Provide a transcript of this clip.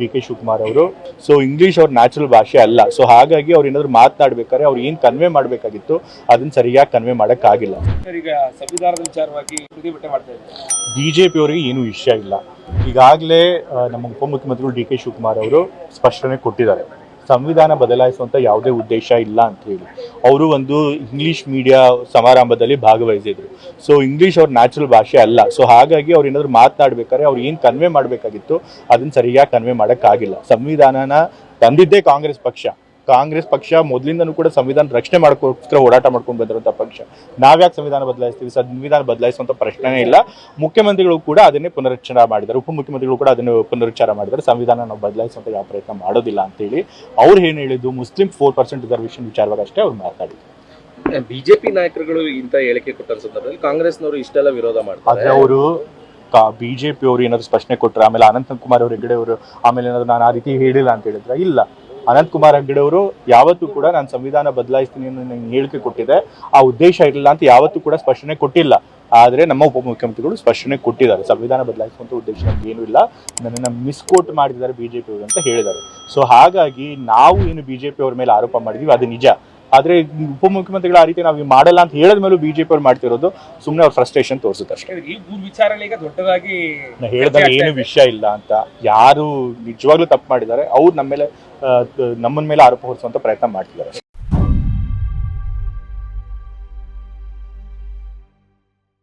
D K Shivakumar ಅವರು. So English ಅವ್ರ natural ಭಾಷೆ ಅಲ್ಲ. ಸೊ ಹಾಗಾಗಿ ಅವ್ರು ಏನಾದ್ರು ಮಾತನಾಡ್ಬೇಕಾದ್ರೆ ಅವ್ರು ಏನ್ ಕನ್ವೆ ಮಾಡಬೇಕಾಗಿತ್ತು ಅದನ್ನ ಸರಿಯಾಗಿ ಕನ್ವೆ ಮಾಡಕ್ಕಾಗಿಲ್ಲ. ಈಗ ಸಂವಿಧಾನದ ವಿಚಾರವಾಗಿ ಬಿಜೆಪಿ ಅವರಿಗೆ ಏನು ವಿಷಯ ಇಲ್ಲ. ಈಗಾಗಲೇ ನಮ್ಮ ಉಪಮುಖ್ಯಮಂತ್ರಿಗಳು ಡಿ ಕೆ ಶಿವಕುಮಾರ್ ಅವರು ಸ್ಪಷ್ಟನೆ ಕೊಟ್ಟಿದ್ದಾರೆ. ಸಂವಿಧಾನ ಬದಲಾಯಿಸುವಂಥ ಯಾವುದೇ ಉದ್ದೇಶ ಇಲ್ಲ ಅಂತ ಹೇಳಿ. ಅವರು ಒಂದು ಇಂಗ್ಲೀಷ್ ಮೀಡಿಯಾ ಸಮಾರಂಭದಲ್ಲಿ ಭಾಗವಹಿಸಿದ್ರು. ಸೊ ಇಂಗ್ಲೀಷ್ ಅವ್ರ ನ್ಯಾಚುರಲ್ ಭಾಷೆ ಅಲ್ಲ. ಸೊ ಹಾಗಾಗಿ ಅವ್ರು ಏನಾದರೂ ಮಾತನಾಡ್ಬೇಕಾದ್ರೆ ಅವ್ರು ಏನು ಕನ್ವೆ ಮಾಡಬೇಕಾಗಿತ್ತು ಅದನ್ನು ಸರಿಯಾಗಿ ಕನ್ವೆ ಮಾಡೋಕ್ಕಾಗಿಲ್ಲ. ಸಂವಿಧಾನನ ತಂದಿದ್ದೇ ಕಾಂಗ್ರೆಸ್ ಪಕ್ಷ. ಕಾಂಗ್ರೆಸ್ ಪಕ್ಷ ಮೊದಲಿಂದನೂ ಕೂಡ ಸಂವಿಧಾನ ರಕ್ಷಣೆ ಮಾಡ್ಕೋಸ್ಕರ ಹೋರಾಟ ಮಾಡ್ಕೊಂಡು ಬಂದಿರುವಂಥ ಪಕ್ಷ. ನಾವ್ಯಾಕೆ ಸಂವಿಧಾನ ಬದಲಾಯಿಸ್ತೀವಿ? ಸಂವಿಧಾನ ಬದಲಾಯಿಸುವಂಥ ಪ್ರಶ್ನೆನೇ ಇಲ್ಲ. ಮುಖ್ಯಮಂತ್ರಿಗಳು ಕೂಡ ಅದನ್ನೇ ಪುನರುಚ್ಚಾರ ಮಾಡಿದ್ದಾರೆ. ಉಪಮುಖ್ಯಮಂತ್ರಿಗಳು ಕೂಡ ಅದನ್ನು ಪುನರುಚ್ಚಾರ ಮಾಡಿದ್ದಾರೆ. ಸಂವಿಧಾನ ನಾವು ಬದಲಾಯಿಸುವಂಥ ಯಾವ ಪ್ರಯತ್ನ ಮಾಡೋದಿಲ್ಲ ಅಂತೇಳಿ ಅವ್ರು ಏನು ಹೇಳಿದ್ದು? ಮುಸ್ಲಿಂ ಫೋರ್ ಪರ್ಸೆಂಟ್ ರಿಸರ್ವೇಷನ್ ವಿಚಾರವಾಗಿ ಅಷ್ಟೇ ಅವ್ರು ಮಾತಾಡಿದ್ರು ಬಿಜೆಪಿ ನಾಯಕರುಗಳು ಇಂತ ಹೇಳಿಕೆ ಕೊಟ್ಟ ಸಂದರ್ಭದಲ್ಲಿ ಕಾಂಗ್ರೆಸ್ನವರು ಇಷ್ಟೆಲ್ಲ ವಿರೋಧ ಮಾಡ್ತಾರೆ. ಮಾಡ್ತಾರೆ ಅವರು ಬಿಜೆಪಿ ಅವರು ಏನಾದ್ರು ಸ್ಪಷ್ಟನೆ ಕೊಟ್ಟರೆ ಆಮೇಲೆ ಅನಂತ ಕುಮಾರ್ ಅವ್ರ ಹೆಗಡೆ ಅವರು ಆಮೇಲೆ ಏನಾದ್ರು ನಾನು ಆ ರೀತಿ ಹೇಳಿಲ್ಲ ಅಂತ ಹೇಳಿದ್ರೆ ಇಲ್ಲ. ಅನಂತ್ ಕುಮಾರ್ ಹೆಗ್ಡೆ ಅವರು ಯಾವತ್ತೂ ಕೂಡ ನಾನು ಸಂವಿಧಾನ ಬದಲಾಯಿಸ್ತೀನಿ ಅನ್ನೋ ಹೇಳಿಕೆ ಕೊಟ್ಟಿದೆ. ಆ ಉದ್ದೇಶ ಇರಲಿಲ್ಲ ಅಂತ ಯಾವತ್ತೂ ಕೂಡ ಸ್ಪಷ್ಟನೆ ಕೊಟ್ಟಿಲ್ಲ. ಆದರೆ ನಮ್ಮ ಉಪಮುಖ್ಯಮಂತ್ರಿಗಳು ಸ್ಪಷ್ಟನೆ ಕೊಟ್ಟಿದ್ದಾರೆ. ಸಂವಿಧಾನ ಬದಲಾಯಿಸುವಂಥ ಉದ್ದೇಶ ನಮ್ಗೆ ಏನೂ ಇಲ್ಲ. ನನ್ನನ್ನು ಮಿಸ್ಕೋಟ್ ಮಾಡಿದ್ದಾರೆ ಬಿಜೆಪಿ ಅವರು ಅಂತ ಹೇಳಿದ್ದಾರೆ. ಸೊ ಹಾಗಾಗಿ ನಾವು ಏನು ಬಿಜೆಪಿ ಅವ್ರ ಮೇಲೆ ಆರೋಪ ಮಾಡಿದೀವಿ, ಅದು ನಿಜ. ಆದ್ರೆ ಉಪಮುಖ್ಯಮಂತ್ರಿಗಳು ಆ ರೀತಿ ನಾವು ಮಾಡಲ್ಲ ಅಂತ ಹೇಳದ ಮೇಲೆ ಬಿಜೆಪಿ ಅವ್ರು ಮಾಡ್ತಿರೋದು ಸುಮ್ಮನೆ ಅವ್ರ ಫ್ರಸ್ಟ್ರೇಷನ್ ತೋರಿಸುತ್ತೆ ಅಷ್ಟೇ. ಈ ಮೂರು ಈಗ ದೊಡ್ಡದಾಗಿ ನಾ ಹೇಳ್ದಾಗ ಏನು ವಿಷಯ ಇಲ್ಲ ಅಂತ. ಯಾರು ನಿಜವಾಗ್ಲೂ ತಪ್ಪು ಮಾಡಿದ್ದಾರೆ. ಅವ್ರು ನಮ್ಮ ಮೇಲೆ ನಮ್ಮನ್ ಮೇಲೆ ಆರೋಪ ಹೊರಿಸುವಂತ ಪ್ರಯತ್ನ ಮಾಡ್ತಿದ್ದಾರೆ.